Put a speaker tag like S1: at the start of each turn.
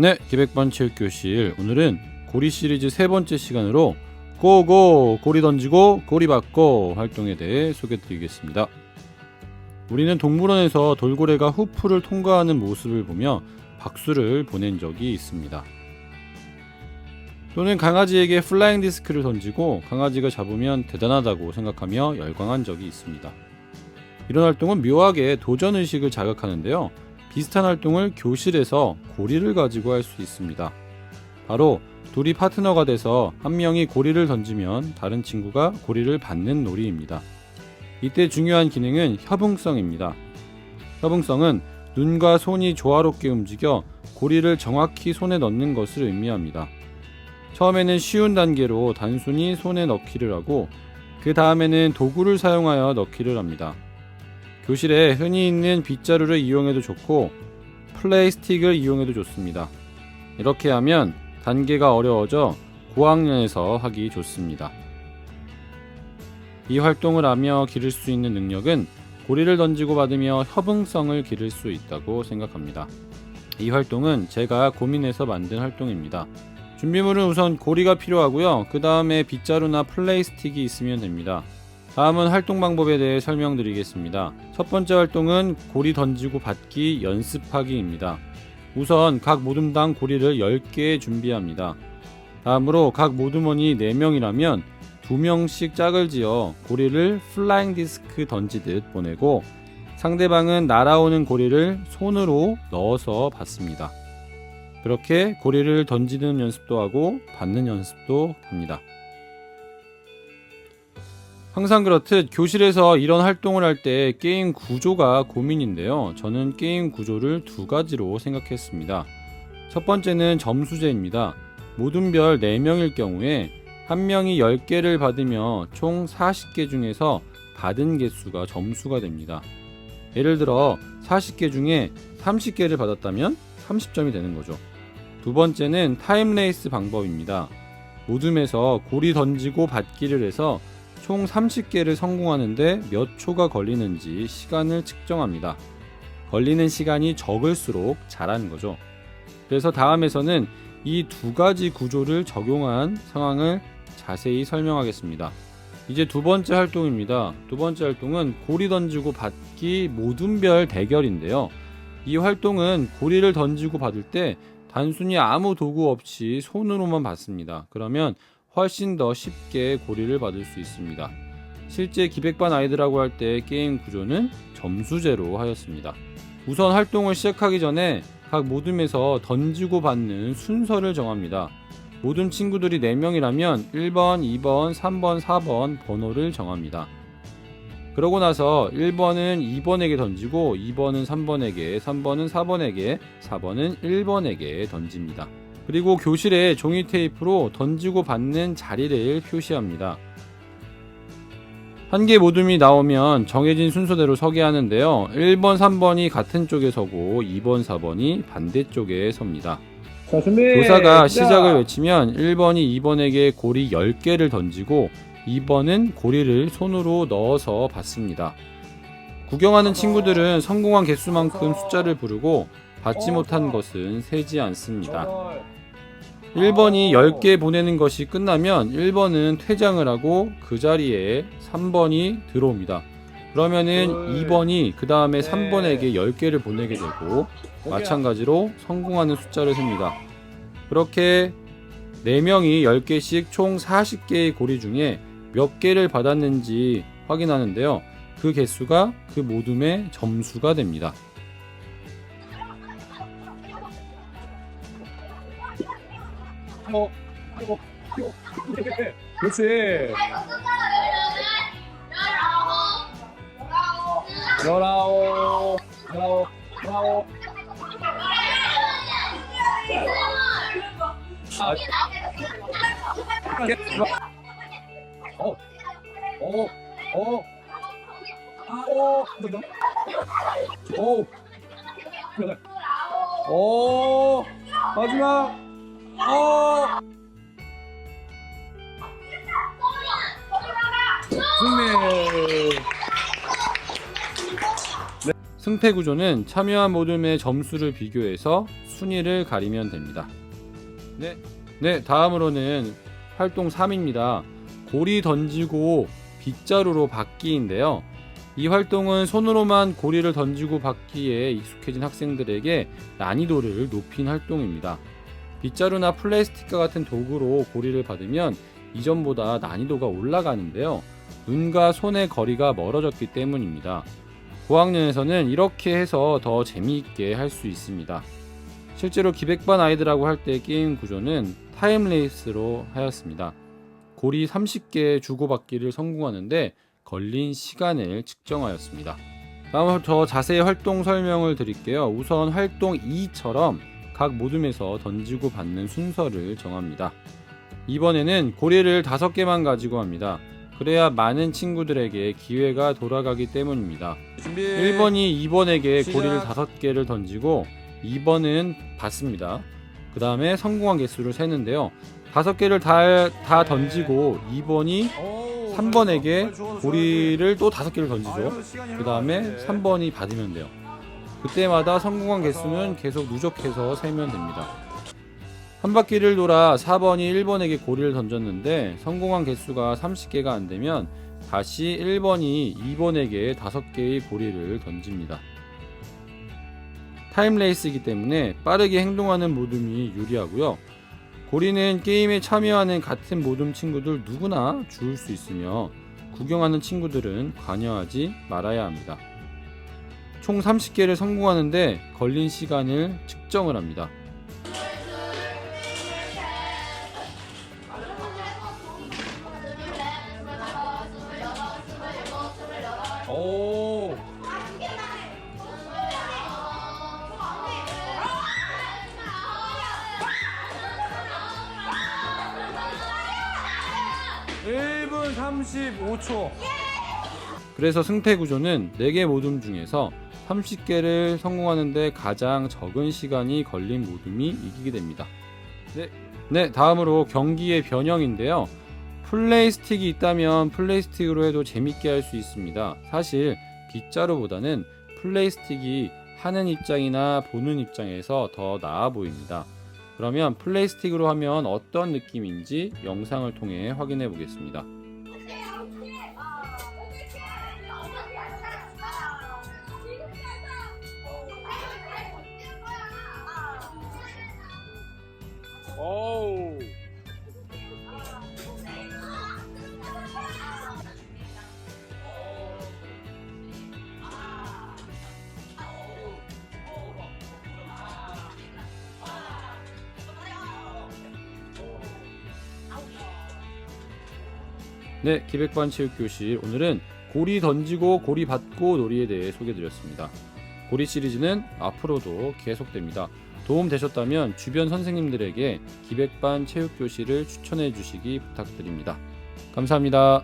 S1: 네, 기백반 체육교실 오늘은 고리 시리즈 세 번째 시간으로 고고 고리 던지고 고리 받고 활동에 대해 소개드리겠습니다. 우리는 동물원에서 돌고래가 후프를 통과하는 모습을 보며 박수를 보낸 적이 있습니다. 또는 강아지에게 플라잉 디스크를 던지고 강아지가 잡으면 대단하다고 생각하며 열광한 적이 있습니다. 이런 활동은 묘하게 도전 의식을 자극하는데요. 비슷한 활동을 교실에서 고리를 가지고 할 수 있습니다. 바로 둘이 파트너가 돼서 한 명이 고리를 던지면 다른 친구가 고리를 받는 놀이입니다. 이때 중요한 기능은 협응성입니다. 협응성은 눈과 손이 조화롭게 움직여 고리를 정확히 손에 넣는 것을 의미합니다. 처음에는 쉬운 단계로 단순히 손에 넣기를 하고 그 다음에는 도구를 사용하여 넣기를 합니다. 교실에 흔히 있는 빗자루를 이용해도 좋고 플레이스틱을 이용해도 좋습니다. 이렇게 하면 단계가 어려워져 고학년에서 하기 좋습니다. 이 활동을 하며 기를 수 있는 능력은 고리를 던지고 받으며 협응성을 기를 수 있다고 생각합니다. 이 활동은 제가 고민해서 만든 활동입니다. 준비물은 우선 고리가 필요하고요. 그 다음에 빗자루나 플레이스틱이 있으면 됩니다. 다음은 활동 방법에 대해 설명드리겠습니다. 첫 번째 활동은 고리 던지고 받기 연습하기입니다. 우선 각 모둠당 고리를 10개 준비합니다. 다음으로 각 모둠원이 4명이라면 2명씩 짝을 지어 고리를 플라잉 디스크 던지듯 보내고 상대방은 날아오는 고리를 손으로 넣어서 받습니다. 그렇게 고리를 던지는 연습도 하고 받는 연습도 합니다. 항상 그렇듯 교실에서 이런 활동을 할 때 게임 구조가 고민인데요. 저는 게임 구조를 두 가지로 생각했습니다. 첫 번째는 점수제입니다. 모든 별 4명일 경우에 한 명이 10개를 받으며 총 40개 중에서 받은 개수가 점수가 됩니다. 예를 들어 40개 중에 30개를 받았다면 30점이 되는 거죠. 두 번째는 타임레이스 방법입니다. 모둠에서 고리 던지고 받기를 해서 총 30개를 성공하는데 몇 초가 걸리는지 시간을 측정합니다. 걸리는 시간이 적을수록 잘하는 거죠. 그래서 다음에서는 이 두 가지 구조를 적용한 상황을 자세히 설명하겠습니다. 이제 두 번째 활동입니다. 두 번째 활동은 고리 던지고 받기 모둠별 대결인데요. 이 활동은 고리를 던지고 받을 때 단순히 아무 도구 없이 손으로만 받습니다. 그러면 훨씬 더 쉽게 고리를 받을 수 있습니다. 실제 기백반 아이들하고 할 때 게임 구조는 점수제로 하였습니다. 우선 활동을 시작하기 전에 각 모둠에서 던지고 받는 순서를 정합니다. 모든 친구들이 4명이라면 1번, 2번, 3번, 4번 번호를 정합니다. 그러고 나서 1번은 2번에게 던지고 2번은 3번에게, 3번은 4번에게, 4번은 1번에게 던집니다. 그리고 교실에 종이 테이프로 던지고 받는 자리를 표시합니다. 한 개 모둠이 나오면 정해진 순서대로 서게 하는데요. 1번, 3번이 같은 쪽에 서고 2번, 4번이 반대쪽에 섭니다.
S2: 자.
S1: 교사가
S2: 시작.
S1: 시작을 외치면 1번이 2번에게 고리 10개를 던지고 2번은 고리를 손으로 넣어서 받습니다. 구경하는 친구들은 성공한 개수만큼 숫자를 부르고 받지 못한 것은 세지 않습니다.
S2: 여덟.
S1: 1번이 10개 보내는 것이 끝나면 1번은 퇴장을 하고 그 자리에 3번이 들어옵니다. 그러면은
S2: 둘,
S1: 2번이 그 다음에
S2: 넷,
S1: 3번에게 10개를 보내게 되고. 마찬가지로 성공하는 숫자를 셉니다. 그렇게 4명이 10개씩 총 40개의 고리 중에 몇 개를 받았는지 확인하는데요. 그 개수가 그 모둠의 점수가 됩니다.
S2: 어, 어, 어. 그렇지. 열아홉, 열아홉, 열아홉. 아, 어, 어, 어, 아, 어, 오, 여덟, 오, 마지막, 어, 승리.
S1: 승패 구조는 참여한 모둠의 점수를 비교해서 순위를 가리면 됩니다. 네, 네 다음으로는 활동 3입니다. 고리 던지고 빗자루로 받기인데요. 이 활동은 손으로만 고리를 던지고 받기에 익숙해진 학생들에게 난이도를 높인 활동입니다. 빗자루나 플라스틱과 같은 도구로 고리를 받으면 이전보다 난이도가 올라가는데요. 눈과 손의 거리가 멀어졌기 때문입니다. 고학년에서는 이렇게 해서 더 재미있게 할 수 있습니다. 실제로 기백반 아이들하고 할 때 게임 구조는 타임레이스로 하였습니다. 고리 30개 주고받기를 성공하는데 걸린 시간을 측정하였습니다. 다음으로 더 자세히 활동 설명을 드릴게요. 우선 활동 2처럼 각 모둠에서 던지고 받는 순서를 정합니다. 이번에는 고리를 5개만 가지고 합니다. 그래야 많은 친구들에게 기회가 돌아가기 때문입니다.
S2: 준비.
S1: 1번이 2번에게
S2: 시작.
S1: 고리를 5개를 던지고 2번은 받습니다. 그 다음에 성공한 개수를 세는데요. 5개를 다, 다 던지고 2번이 3번에게 고리를 또 5개를 던지죠. 그 다음에 3번이 받으면 돼요. 그때마다 성공한 개수는 계속 누적해서 세면 됩니다. 한 바퀴를 돌아 4번이 1번에게 고리를 던졌는데 성공한 개수가 30개가 안 되면 다시 1번이 2번에게 5개의 고리를 던집니다. 타임레이스이기 때문에 빠르게 행동하는 모둠이 유리하고요. 고리는 게임에 참여하는 같은 모둠 친구들 누구나 주울 수 있으며 구경하는 친구들은 관여하지 말아야 합니다. 총 30개를 성공하는데 걸린 시간을 측정을 합니다.
S2: 오. 일분 35초.
S1: 그래서 승패 구조는 4개 모둠 중에서 30개를 성공하는데 가장 적은 시간이 걸린 모둠이 이기게 됩니다. 네, 네 다음으로 경기의 변형인데요. 플레이스틱이 있다면 플레이스틱으로 해도 재밌게 할 수 있습니다. 사실 빗자루보다는 플레이스틱이 하는 입장이나 보는 입장에서 더 나아 보입니다. 그러면 플레이스틱으로 하면 어떤 느낌인지 영상을 통해 확인해 보겠습니다.
S2: 오.
S1: 네, 기백반 체육교실 오늘은 고리 던지고 고리 받고 놀이에 대해 소개드렸습니다. 고리 시리즈는 앞으로도 계속됩니다. 도움 되셨다면 주변 선생님들에게 기백반 체육교실을 추천해 주시기 부탁드립니다. 감사합니다.